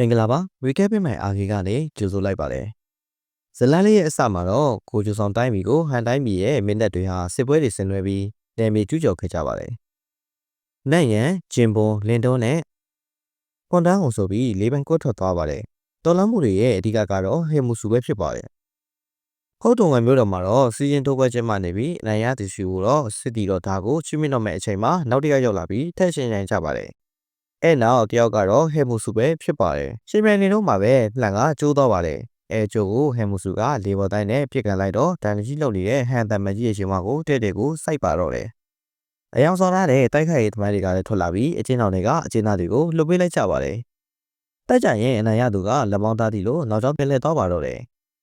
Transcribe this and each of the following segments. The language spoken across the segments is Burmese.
မင်္ဂလာပါ recap ပြင်မယ်အာဂေကနေကြိုဆိုလိုက်ပါတယ်ဇလန်လေးရဲ့အစမှာတော့ကိုကျူဆောင်တိုင်းပြည်ကိုဟန်တိုင်းပြည်ရဲ့မင်းတပ်တွေဟာစစ်ပွဲတွေဆင်နွှဲပြီးနယ်မြေကျူးကျော်ခဲ့ကြပါတယ်နတ်ရန်ဂျင်ပွန်လင်တွန်းနဲ့ကွန်တန်းအောင်ဆိုပြီးလေးပိုင်းကွက်ထွက်သွားပါတယ်တော်လမ်းမှုတွေရဲ့အဓိကကတော့ဟေမူစုပဲဖြစ်ပါတယ်ခုတ်တုံငယ်မျိုးတော်မှာတော့စီရင်ထုတ်ပွဲချင်းမှနေပြီးအနိုင်ရသူရှိကိုတော့စစ်တီတော်သားကိုချွေးမြင့်တော့မဲ့အချိန်မှာနောက်တစ်ယောက်ရောက်လာပြီးထက်ရှင်နိုင်ကြပါတယ် အဲနောက်တယောက်ကတော့ဟဲမူစုပဲဖြစ်ပါတယ်ရှင်မြန်နေတော့မှာပဲလှန်ကကျိုးတော့ပါတယ်အဲကျိုးကိုဟဲမူစုကလေဘော်တိုင်းနဲ့ပြစ်ကန်လိုက်တော့တန်ကြီးလုံနေတဲ့ဟန်တန်မကြီးရဲ့ရှင်မကိုတဲ့တဲ့ကိုစိုက်ပါတော့တယ်အယောင်ဆောင်ရတဲ့တိုက်ခိုက်ရေးသမားတွေကလည်းထွက်လာပြီးအချင်းတော်တွေကအချင်းသားတွေကိုလှုပ်ပေးလိုက်ကြပါတယ်တက်ကြရင်အနိုင်ရသူကလက်ပေါင်းသားတီလို့နောက်ကျောင်းပြန်လဲတော့ပါတော့တယ်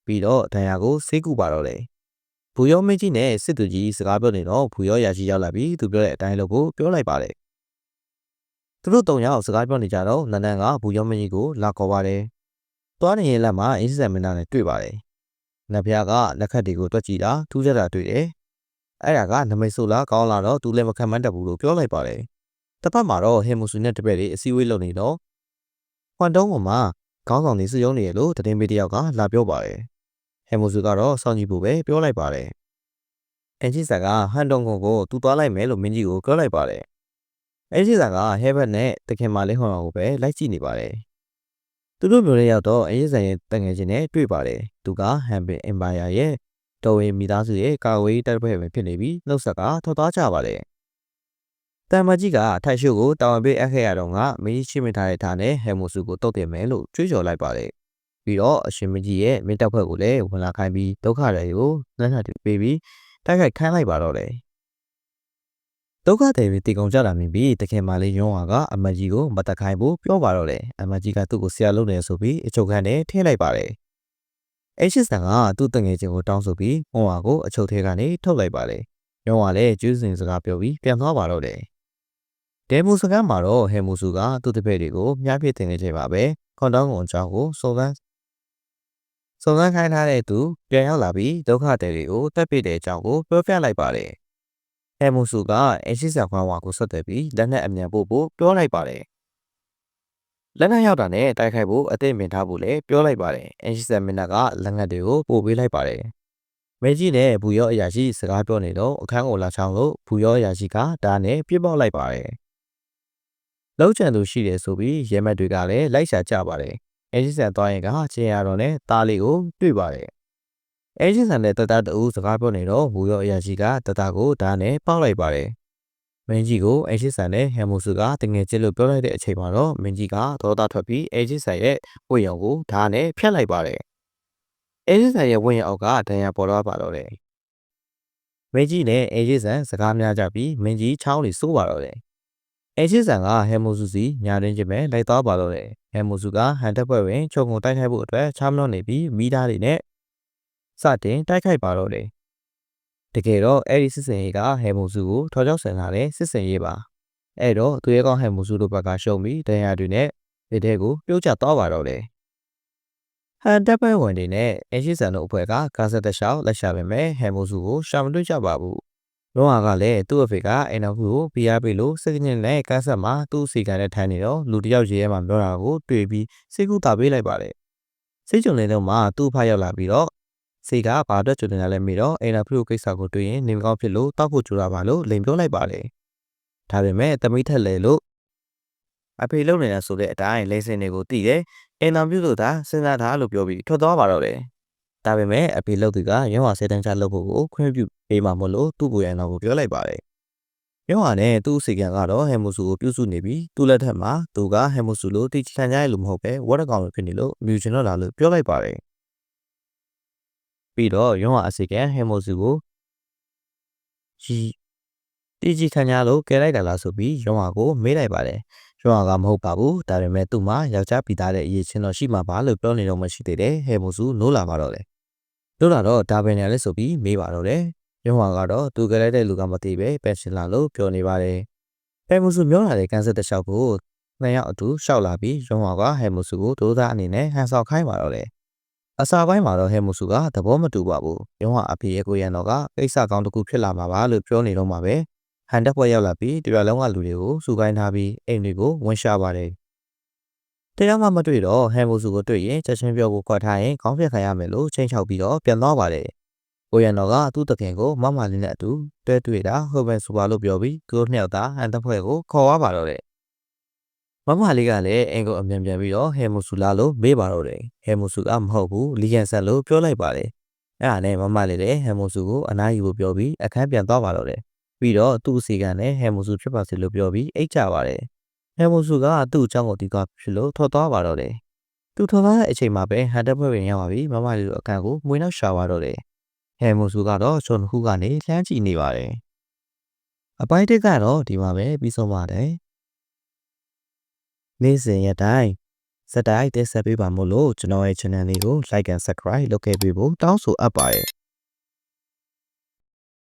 ပြီးတော့ဒဏ်ရာကိုဆေးကူပါတော့တယ်ဘူရောမင်းကြီးနဲ့စစ်သူကြီးစကားပြောနေတော့ဘူရောရာရှိရောက်လာပြီးသူပြောတဲ့အတိုင်းလို့ကိုပြောလိုက်ပါတယ် သူတို့တုံရောက်စကားပြောနေကြတော့နန်းနန်းကဘူရောမင်းကြီးကိုလာခေါ်ပါတယ်သွားနေရင်လက်မှာအင်းစံမင်းသားနဲ့တွေ့ပါတယ်နတ်ဖျားကလက်ခတ်တွေကိုတွက်ကြည့်တာထူးခြားတာတွေ့တယ်အဲ့ဒါကနမိတ်ဆိုလားကောင်းလာတော့သူလည်းမခံမတတ်ဘူးလို့ပြောလိုက်ပါတယ်တစ်ဖက်မှာတော့ဟေမူဆူနဲ့တပည့်တွေအစည်းအဝေးလုပ်နေတော့ခွန်တုံးပေါ်မှာခေါင်းဆောင်တွေစုယုံနေရလို့တည်င်းပေးတယောက်ကလာပြောပါတယ်ဟေမူဆူကတော့စောင့်ကြည့်ဖို့ပဲပြောလိုက်ပါတယ်အန်ဂျီဆာကဟန်တုံကိုကိုသူသွားလိုက်မယ်လို့မင်းကြီးကိုပြောလိုက်ပါတယ် အန်ဂျီဆာကဟဲဘတ်နဲ့တခင်မလေးဟွန်အောင်ကိုပဲလိုက်ကြည့်နေပါတယ်သူတို့မျိုးလေးရောက်တော့အန်ဂျီဆာရဲ့တငယ်ချင်းနဲ့တွေ့ပါတယ်သူကဟန်ဘင်အင်ပါယာရဲ့တော်ဝင်မိသားစုရဲ့ကာဝေးတပ်ဖွဲ့ပဲဖြစ်နေပြီးနှုတ်ဆက်ကထွက်သွားကြပါတယ်တမ်မကြီးကထိုက်ရှုကိုတာဝန်ပေးအပ်ခဲ့ရတော့ကမင်းကြီးချင်းမထားတဲ့ထားနဲ့ဟဲမိုစုကိုတုတ်တင်မယ်လို့ကြွေးကြော်လိုက်ပါတယ်ပြီးတော့အရှင်မကြီးရဲ့မင်းတပ်ဖွဲ့ကိုလည်းဝင်လာခိုင်းပြီးဒုက္ခတွေကိုနှမ်းနှက်ပေးပြီးတိုက်ခိုက်ခိုင်းလိုက်ပါတော့တယ် ဒုက္ခတွေတီကုံကြတာမြင်ပြီးတခင်မလေးရုံးဟာကအမကြီးကိုမတက်ခိုင်းဖို့ပြောပါတော့တယ်အမကြီးကသူ့ကိုဆရာလုပ်နေဆိုပြီးအချုပ်ခန်းထဲထည့်လိုက်ပါတယ်အဲရှစ်ဆန်ကသူ့တငယ်ချင်းကိုတောင်းဆိုပြီးဟွန်ဟာကိုအချုပ်ထဲကနေထုတ်လိုက်ပါတယ်ရုံးဟာလည်းကျူးစင်စကားပြောပြီးပြန်သွားပါတော့တယ်ဒဲမူစကန်မှာတော့ဟဲမူစုကသူ့တပည့်တွေကိုမြားပြစ်တင်နေချိန်ပါပဲခွန်တောင်းကွန်အကြောင်းကိုစုံစမ်းစုံစမ်းခိုင်းထားတဲ့သူပြန်ရောက်လာပြီးဒုက္ခတဲ့တွေကိုတက်ပြတဲ့အကြောင်းကိုပြောပြလိုက်ပါတယ် ဟဲမူစုကအရှိဆန်ခွန်ဝါကိုဆက်သွယ်ပြီးလက်နက်အမြန်ပို့ဖို့ပြောလိုက်ပါတယ်လက်နက်ရောက်တာနဲ့တိုက်ခိုက်ဖို့အသင့်မြင်ထားဖို့လည်းပြောလိုက်ပါတယ်အရှိဆန်မင်းကလက်နက်တွေကိုပို့ပေးလိုက်ပါတယ်မဲကြီးနဲ့ဘူရောအရာရှိစကားပြောနေတော့အခန်းကိုလာချောင်းလို့ဘူရောအရာရှိကဒါနဲ့ပြစ်ပေါက်လိုက်ပါတယ်လောက်ချန်သူရှိတယ်ဆိုပြီးရဲမက်တွေကလည်းလိုက်ရှာကြပါတယ်။အဲဂျစ်ဆန်သွားရင်ကချင်းရတော့နဲ့တားလေးကိုတွေ့ပါတယ်။ အဲဂျစ်ဆန်နဲ့တတတူစကားပြောနေတော့ဘူရောအရာရှိကတတကိုဓာတ်နဲ့ပေါက်လိုက်ပါတယ်။မင်းကြီးကိုအဲဂျစ်ဆန်နဲ့ဟမ်မိုဆူကတငယ်ချင်းလို့ပြောလိုက်တဲ့အချိန်မှာတော့မင်းကြီးကဒေါသထွက်ပြီးအဲဂျစ်ဆန်ရဲ့ဝိယုံကိုဓာတ်နဲ့ဖျက်လိုက်ပါတယ်။အဲဂျစ်ဆန်ရဲ့ဝိယုံအောက်ကဒဏ်ရာပေါ်တော့ပါတော့တယ်။မင်းကြီးနဲ့အဲဂျစ်ဆန်စကားများကြပြီးမင်းကြီးချောင်းလေးစိုးပါတော့တယ်အဲချစ်ဆန်ကဟဲမိုစုစီညာရင်းချင်းပဲလိုက်သွားပါတော့တယ်ဟဲမိုစုကဟန်တက်ပွဲဝင်ခြုံငုံတိုက်ခိုက်ဖို့အတွက်ချားမလို့နေပြီးမိသားတွေနဲ့စ တင်တိုက်ခိုက်ပါတော့တယ်တကယ်တော့အဲ့ဒီစစ်စင်ရေးကဟဲမိုစုကိုထော်ကြောက်ဆန်လာတဲ့စစ်စင်ရေးပါအဲ့တော့သူရဲ့ကောင်ဟဲမိုစုတို့ဘက်ကရှုံးပြီးဒဏ်ရာတွေနဲ့ဒီတဲ့ကိုပြုတ်ကျသွားပါတော့တယ်ဟန်တပ်ပွဲဝင်တွေနဲ့အရှိဆန်တို့အဖွဲ့ကကားဆက်တလျှောက်လက်ရှာပေမဲ့ဟဲမိုစုကိုရှာမတွေ့ကြပါဘူးလောဟာကလည်းသူ့အဖေကအိမ်တော်ခုကိုပြရပေးလို့စိတ်ညစ်နဲ့ကန်းဆက်မှာသူ့စီကံနဲ့ထိုင်နေတော့လူတယောက်ရေထဲမှာပြောတာကိုတွေ့ပြီးစိတ်ကူးတာပေးလိုက်ပါတယ်စိတ်ကြုံနေတော့မှသူ့ဖရောက်လာပြီးတော့ စေကဘာအတွက်ကြုံနေတာလဲမေးတော့အိမ်တော်ခုကိစ္စကိုတွေ့ရင်နေမကောင်းဖြစ်လို့တောက်ဖို့ကြိုးတာပါလို့လိန်ပြောလိုက်ပါတယ်ဒါပေမဲ့တမိထက်လေလို့အဖေလုံနေတာဆိုတဲ့အတိုင်းလိန်စင်တွေကိုတီးတယ်အင်တာဗျူးလို့သာစဉ်းစားထားလို့ပြောပြီးထွက်သွားပါတော့တယ်ဒါပေမဲ့အဖေလုပ်သူကရုံးဝါစေတန်းချလုပ်ဖို့ကိုခွင့်ပြုပေးမှာမလို့သူ့ကိုယ်ရန်တော်ကိုပြောလိုက်ပါတယ်။ရုံးဝါနဲ့သူ့စီကံကတော့ဟဲမိုဆူကိုပြုစုနေပြီးသူ့လက်ထက်မှာသူကဟဲမိုဆူလိုတိချန်ကြရဲ့လို့မဟုတ်ပဲဝတ်ကောင်လိုဖြစ်နေလို့မြူချင်တော့လာလို့ပြောလိုက်ပါတယ်။ ပြီးတော့ရုံးဝါအစီကံဟဲမိုဆူကိုရီတီကြီးခံကြလို့ကဲလိုက်တာလားဆိုပြီးရုံးဝါကိုမေးလိုက်ပါတယ်။ရုံးဝါကမဟုတ်ပါဘူးဒါပေမဲ့သူ့မှာယောက်ျားပိသားတဲ့အရေးချင်းတော့ရှိမှာပါလို့ပြောနေတော့မှရှိသေးတယ်ဟဲမိုဆူနိုးလာပါတော့တယ်လို့လာတော့ဒါပဲနေလဲဆိုပြီးမေးပါတော့တယ်ရုံးဟာကတော့သူကလေးတဲ့လူကမသိပဲပက်ရှင်လာလို့ပြောနေပါတယ်ဟဲမူစုမျောလာတဲ့ကန်ဆက်တစ်လျှောက်ကိုနှစ်ယောက်အတူရှောက်လာပြီးရုံးဟာကဟဲမူစုကိုဒိုးသားအနေနဲ့ဟန်ဆောင်ခိုင်းပါတော့တယ် အစာပိုင်းမှာတော့ဟဲမူစုကသဘောမတူပါဘူးရုံးဟာအဖေရဲ့ကိုရန်တော်ကကိစ္စကောင်းတစ်ခုဖြစ်လာမှာပါလို့ပြောနေတော့မှာပဲဟန်တက်ပွဲရောက်လာပြီးတရွာလုံးကလူတွေကိုစူကိုင်းထားပြီးအိမ်တွေကိုဝင်ရှာပါတယ်တရားမှမတွေ့တော့ဟမ်မိုစုကိုတွေ့ရင်ချက်ချင်းပြောဖို့ခွက်ထားရင်ခေါင်းပြက်ခံရမယ်လို့ချိန်ချောက်ပြီးတော့ပြန်သွားပါတယ်။ကိုရန်တော်ကသူ့တခင်ကိုမမလေးနဲ့အတူတွဲတွေ့တာဟုတ်ပဲဆိုပါလို့ပြောပြီးသူတို့နှစ်ယောက်သားဟန်တပ်ဖွဲ့ကိုခေါ်သွားပါတော့တယ်။ မမလေးကလည်းအင်ကိုအမြန်ပြန်ပြီးတော့ဟဲမိုဆူလာလို့မေးပါတော့တယ်။ဟဲမိုဆူကမဟုတ်ဘူးလီကန်ဆန်လို့ပြောလိုက်ပါတယ်။အဲ့ဒါနဲ့မမလေးလည်းဟဲမိုဆူကိုအနားယူဖို့ပြောပြီးအခန်းပြန်သွားပါတော့တယ်။ပြီးတော့သူ့အစီကံနဲ့ဟဲမိုဆူဖြစ်ပါစေလို့ပြောပြီးအိတ်ကြပါတယ်။ဟဲမိုဆူကသူ့အကြောင်းကိုတီးသွားဖြစ်လို့ထွက်သွားပါတော့တယ်။သူထွက်သွားတဲ့အချိန်မှာပဲဟန်တက်ဖွဲ့ဝင်ရောက်ပါပြီမမလေးတို့အခန်းကိုမွေးနောက်ရှာသွားတော့တယ်။ဟဲမိုဆူကတော့ချွန်တစ်ခုကနေလှမ်းကြည့်နေပါတယ်။အပိုင်းတစ်ကတော့ဒီမှာပဲပြီးဆုံးပါတယ်။ နေ့စဉ်ရက်တိုင်းစက်တိုင်းတက်ဆက်ပေးပါမို့လို့ကျွန်တော်ရဲ့ channel လေးကို like and subscribe လုပ်ခဲ့ပေးဖို့တောင်းဆိုအပ်ပါတယ်။